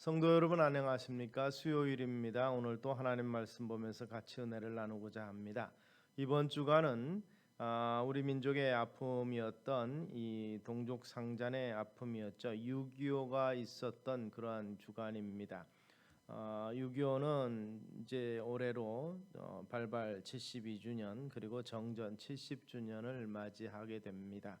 성도 여러분 안녕하십니까? 수요일입니다. 오늘 또 하나님 말씀 보면서 같이 은혜를 나누고자 합니다. 이번 주간은 아, 우리 민족의 아픔이었던 이 동족 상잔의 아픔이었죠. 6.25가 있었던 그러한 주간입니다. 어, 6.25는 이제 올해로 어, 발발 72주년 그리고 정전 70주년을 맞이하게 됩니다.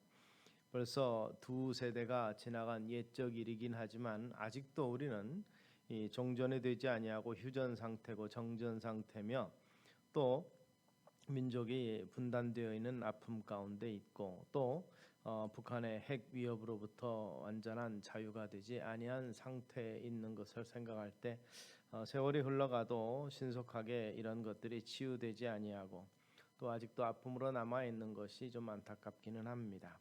벌써 두 세대가 지나간 옛적 일이긴 하지만 아직도 우리는 이 종전이 되지 아니하고 휴전 상태고 정전 상태며 또 민족이 분단되어 있는 아픔 가운데 있고 또 어, 북한의 핵 위협으로부터 완전한 자유가 되지 아니한 상태에 있는 것을 생각할 때 어, 세월이 흘러가도 신속하게 이런 것들이 치유되지 아니하고 또 아직도 아픔으로 남아 있는 것이 좀 안타깝기는 합니다.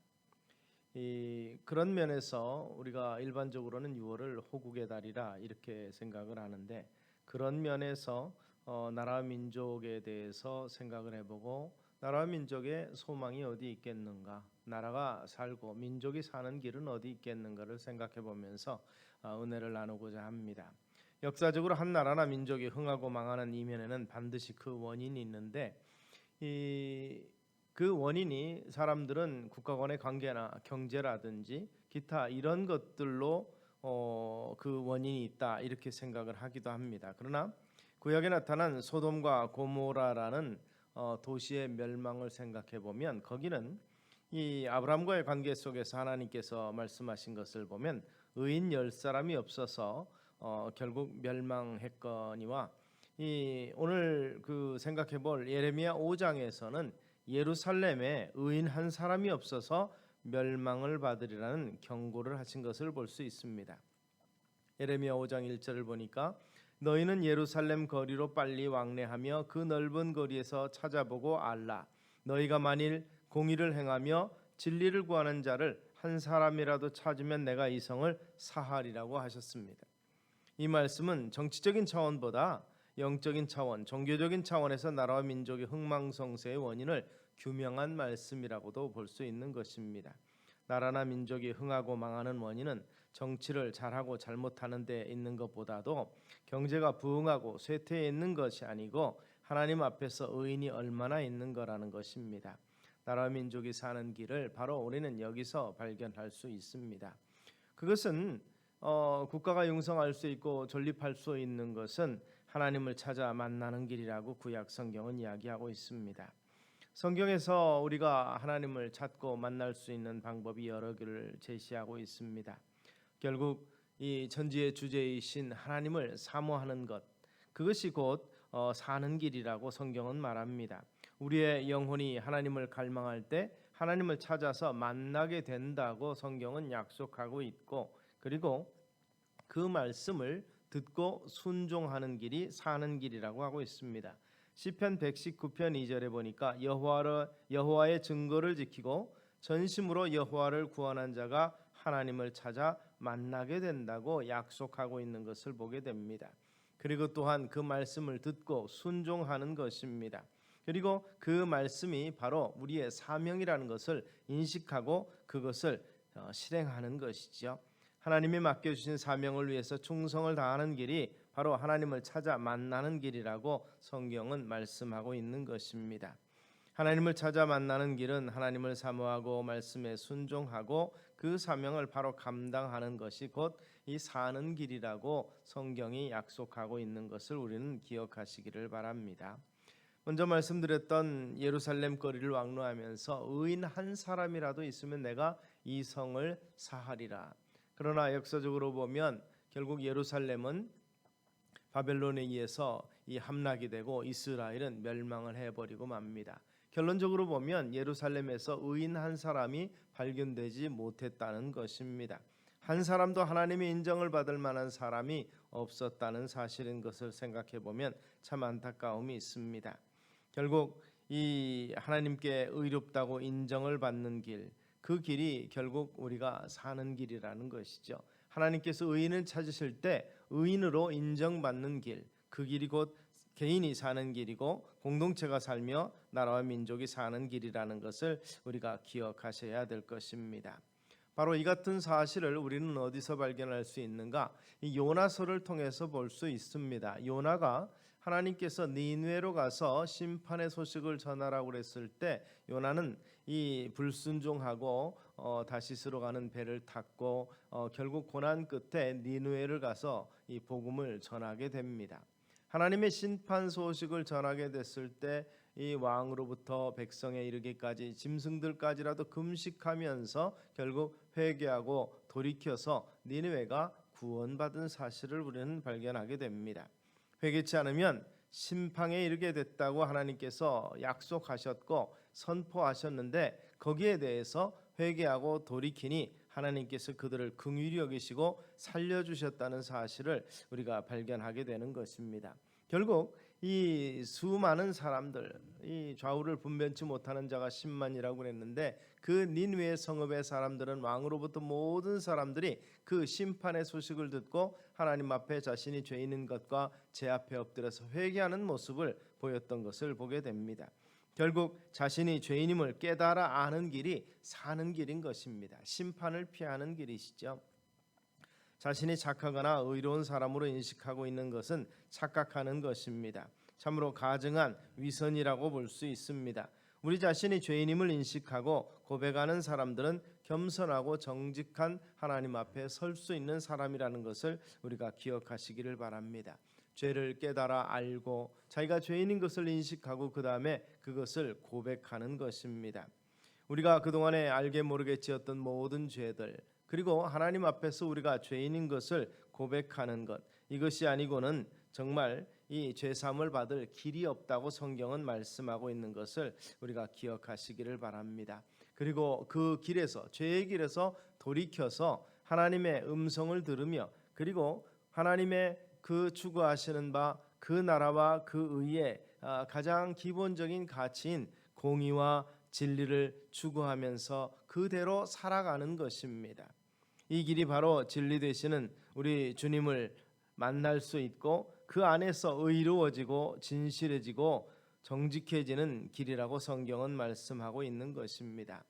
이 그런 면에서 우리가 일반적으로는 6월을 호국의 달이라 이렇게 생각을 하는데 그런 면에서 어, 나라 민족에 대해서 생각을 해보고 나라 민족의 소망이 어디 있겠는가 나라가 살고 민족이 사는 길은 어디 있겠는가를 생각해 보면서 어, 은혜를 나누고자 합니다. 역사적으로 한 나라나 민족이 흥하고 망하는 이면에는 반드시 그 원인이 있는데 이 그 원인이 사람들은 국가 간의 관계나 경제라든지 기타 이런 것들로 어, 그 원인이 있다 이렇게 생각을 하기도 합니다. 그러나 구약에 나타난 소돔과 고모라라는 어, 도시의 멸망을 생각해 보면 거기는 이 아브라함과의 관계 속에서 하나님께서 말씀하신 것을 보면 의인 열 사람이 없어서 어, 결국 멸망했거니와 이 오늘 그 생각해 볼 예레미야 5장에서는 예루살렘에 의인 한 사람이 없어서 멸망을 받으리라는 경고를 하신 것을 볼 수 있습니다. 예레미야 5장 1절을 보니까 너희는 예루살렘 거리로 빨리 왕래하며 그 넓은 거리에서 찾아보고 알라 너희가 만일 공의를 행하며 진리를 구하는 자를 한 사람이라도 찾으면 내가 이 성을 사하리라고 하셨습니다. 이 말씀은 정치적인 차원보다 영적인 차원, 종교적인 차원에서 나라와 민족의 흥망성쇠의 원인을 규명한 말씀이라고도 볼 수 있는 것입니다. 나라나 민족이 흥하고 망하는 원인은 정치를 잘하고 잘못하는 데 있는 것보다도 경제가 부흥하고 쇠퇴해 있는 것이 아니고 하나님 앞에서 의인이 얼마나 있는 거라는 것입니다. 나라 민족이 사는 길을 바로 우리는 여기서 발견할 수 있습니다. 그것은 어, 국가가 융성할 수 있고 존립할 수 있는 것은 하나님을 찾아 만나는 길이라고 구약 성경은 이야기하고 있습니다. 성경에서 우리가 하나님을 찾고 만날 수 있는 방법이 여러 개를 제시하고 있습니다. 결국 이 전지의 주제이신 하나님을 사모하는 것 그것이 곧 어, 사는 길이라고 성경은 말합니다. 우리의 영혼이 하나님을 갈망할 때 하나님을 찾아서 만나게 된다고 성경은 약속하고 있고 그리고 그 말씀을 듣고 순종하는 길이 사는 길이라고 하고 있습니다. 시편 119편 2절에 보니까 여호와를 여호와의 증거를 지키고 전심으로 여호와를 구원한 자가 하나님을 찾아 만나게 된다고 약속하고 있는 것을 보게 됩니다. 그리고 또한 그 말씀을 듣고 순종하는 것입니다. 그리고 그 말씀이 바로 우리의 사명이라는 것을 인식하고 그것을 어, 실행하는 것이지요. 하나님이 맡겨주신 사명을 위해서 충성을 다하는 길이 바로 하나님을 찾아 만나는 길이라고 성경은 말씀하고 있는 것입니다. 하나님을 찾아 만나는 길은 하나님을 사모하고 말씀에 순종하고 그 사명을 바로 감당하는 것이 곧 이 사는 길이라고 성경이 약속하고 있는 것을 우리는 기억하시기를 바랍니다. 먼저 말씀드렸던 예루살렘 거리를 왕래하면서 의인 한 사람이라도 있으면 내가 이 성을 사하리라. 그러나 역사적으로 보면 결국 예루살렘은 바벨론에 의해서 이 함락이 되고 이스라엘은 멸망을 해버리고 맙니다. 결론적으로 보면 예루살렘에서 의인 한 사람이 발견되지 못했다는 것입니다. 한 사람도 하나님의 인정을 받을 만한 사람이 없었다는 사실인 것을 생각해 보면 참 안타까움이 있습니다. 결국 이 하나님께 의롭다고 인정을 받는 길, 그 길이 결국 우리가 사는 길이라는 것이죠. 하나님께서 의인을 찾으실 때 의인으로 인정받는 길, 그 길이 곧 개인이 사는 길이고 공동체가 살며 나라와 민족이 사는 길이라는 것을 우리가 기억하셔야 될 것입니다. 바로 이 같은 사실을 우리는 어디서 발견할 수 있는가? 이 요나서를 통해서 볼 수 있습니다. 요나가 하나님께서 니누에로 가서 심판의 소식을 전하라고 그랬을 때 요나는 이 불순종하고 어, 다시스로 가는 배를 탔고 어, 결국 고난 끝에 니누에를 가서 이 복음을 전하게 됩니다. 하나님의 심판 소식을 전하게 됐을 때 이 왕으로부터 백성에 이르기까지 짐승들까지라도 금식하면서 결국 회개하고 돌이켜서 니느웨가 구원받은 사실을 우리는 발견하게 됩니다. 회개치 않으면 심판에 이르게 됐다고 하나님께서 약속하셨고 선포하셨는데 거기에 대해서 회개하고 돌이키니 하나님께서 그들을 긍휼히 여기시고 살려 주셨다는 사실을 우리가 발견하게 되는 것입니다. 결국 이 수많은 사람들 이 좌우를 분변치 못하는 자가 10만이라고 그랬는데 그 닌웨 성읍의 사람들은 왕으로부터 모든 사람들이 그 심판의 소식을 듣고 하나님 앞에 자신이 죄인인 것과 제 앞에 엎드려서 회개하는 모습을 보였던 것을 보게 됩니다. 결국 자신이 죄인임을 깨달아 아는 길이 사는 길인 것입니다. 심판을 피하는 길이시죠. 자신이 착하거나 의로운 사람으로 인식하고 있는 것은 착각하는 것입니다. 참으로 가증한 위선이라고 볼 수 있습니다. 우리 자신이 죄인임을 인식하고 고백하는 사람들은 겸손하고 정직한 하나님 앞에 설 수 있는 사람이라는 것을 우리가 기억하시기를 바랍니다. 죄를 깨달아 알고 자기가 죄인인 것을 인식하고 그 다음에 그것을 고백하는 것입니다. 우리가 그동안에 알게 모르게 지었던 모든 죄들 그리고 하나님 앞에서 우리가 죄인인 것을 고백하는 것 이것이 아니고는 정말 이 죄삼을 받을 길이 없다고 성경은 말씀하고 있는 것을 우리가 기억하시기를 바랍니다. 그리고 그 길에서 죄의 길에서 돌이켜서 하나님의 음성을 들으며 그리고 하나님의 그 추구하시는 바 그 나라와 그 의의 아, 가장 기본적인 가치인 공의와 진리를 추구하면서 그대로 살아가는 것입니다. 이 길이 바로 진리 되시는 우리 주님을 만날 수 있고 그 안에서 의로워지고 진실해지고 정직해지는 길이라고 성경은 말씀하고 있는 것입니다.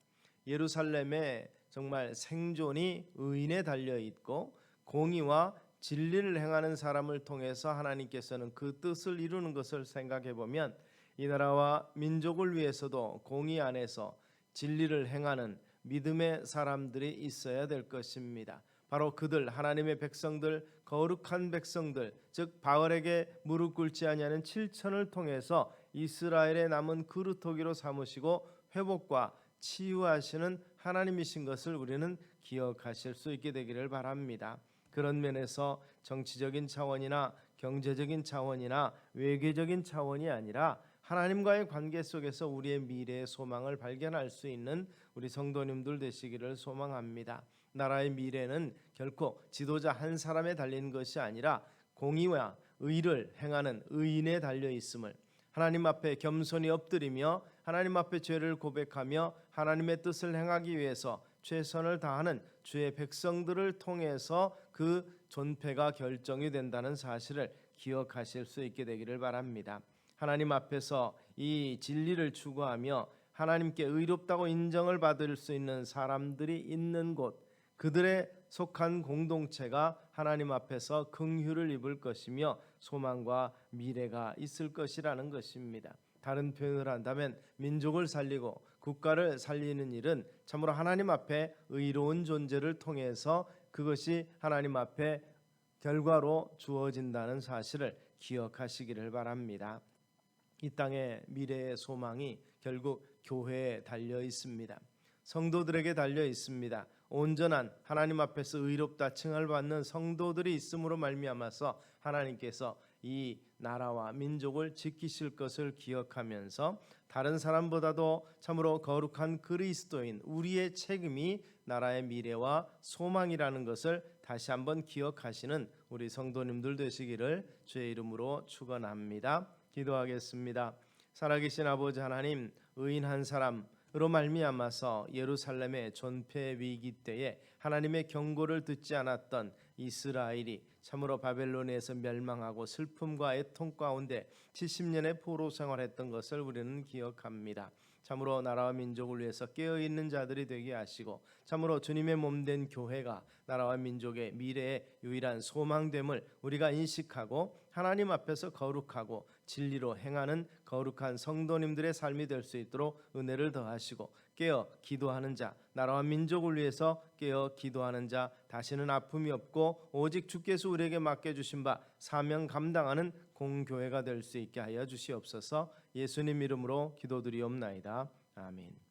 예루살렘에 정말 생존이 의인에 달려 있고 공의와 진리를 행하는 사람을 통해서 하나님께서는 그 뜻을 이루는 것을 생각해 보면 이 나라와 민족을 위해서도 공의 안에서 진리를 행하는 믿음의 사람들이 있어야 될 것입니다. 바로 그들 하나님의 백성들 거룩한 백성들 즉 바알에게 무릎 꿇지 아니하는 7천을 통해서 이스라엘의 남은 그루터기로 삼으시고 회복과 치유하시는 하나님이신 것을 우리는 기억하실 수 있게 되기를 바랍니다. 그런 면에서 정치적인 차원이나 경제적인 차원이나 외교적인 차원이 아니라 하나님과의 관계 속에서 우리의 미래의 소망을 발견할 수 있는 우리 성도님들 되시기를 소망합니다. 나라의 미래는 결코 지도자 한 사람에 달린 것이 아니라 공의와 의를 행하는 의인에 달려 있음을 하나님 앞에 겸손히 엎드리며 하나님 앞에 죄를 고백하며 하나님의 뜻을 행하기 위해서 최선을 다하는 주의 백성들을 통해서 그 존폐가 결정이 된다는 사실을 기억하실 수 있게 되기를 바랍니다. 하나님 앞에서 이 진리를 추구하며 하나님께 의롭다고 인정을 받을 수 있는 사람들이 있는 곳 그들의 속한 공동체가 하나님 앞에서 긍휼을 입을 것이며 소망과 미래가 있을 것이라는 것입니다. 다른 표현을 한다면 민족을 살리고 국가를 살리는 일은 참으로 하나님 앞에 의로운 존재를 통해서 그것이 하나님 앞에 결과로 주어진다는 사실을 기억하시기를 바랍니다. 이 땅의 미래의 소망이 결국 교회에 달려 있습니다. 성도들에게 달려 있습니다. 온전한 하나님 앞에서 의롭다 칭을 받는 성도들이 있음으로 말미암아서 하나님께서 이 나라와 민족을 지키실 것을 기억하면서 다른 사람보다도 참으로 거룩한 그리스도인 우리의 책임이 나라의 미래와 소망이라는 것을 다시 한번 기억하시는 우리 성도님들 되시기를 주의 이름으로 축원합니다. 기도하겠습니다. 살아계신 아버지 하나님 의인 한 사람 으로 말미암아서 예루살렘의 존폐 위기 때에 하나님의 경고를 듣지 않았던 이스라엘이 참으로 바벨론에서 멸망하고 슬픔과 애통 가운데 70년의 포로 생활했던 것을 우리는 기억합니다. 참으로 나라와 민족을 위해서 깨어 있는 자들이 되게 하시고 참으로 주님의 몸된 교회가 나라와 민족의 미래의 유일한 소망됨을 우리가 인식하고 하나님 앞에서 거룩하고 진리로 행하는 거룩한 성도님들의 삶이 될 수 있도록 은혜를 더하시고 깨어 기도하는 자 나라와 민족을 위해서 깨어 기도하는 자 다시는 아픔이 없고 오직 주께서 우리에게 맡겨 주신 바 사명 감당하는 공교회가 될 수 있게 하여 주시옵소서 예수님 이름으로 기도드리옵나이다 아멘.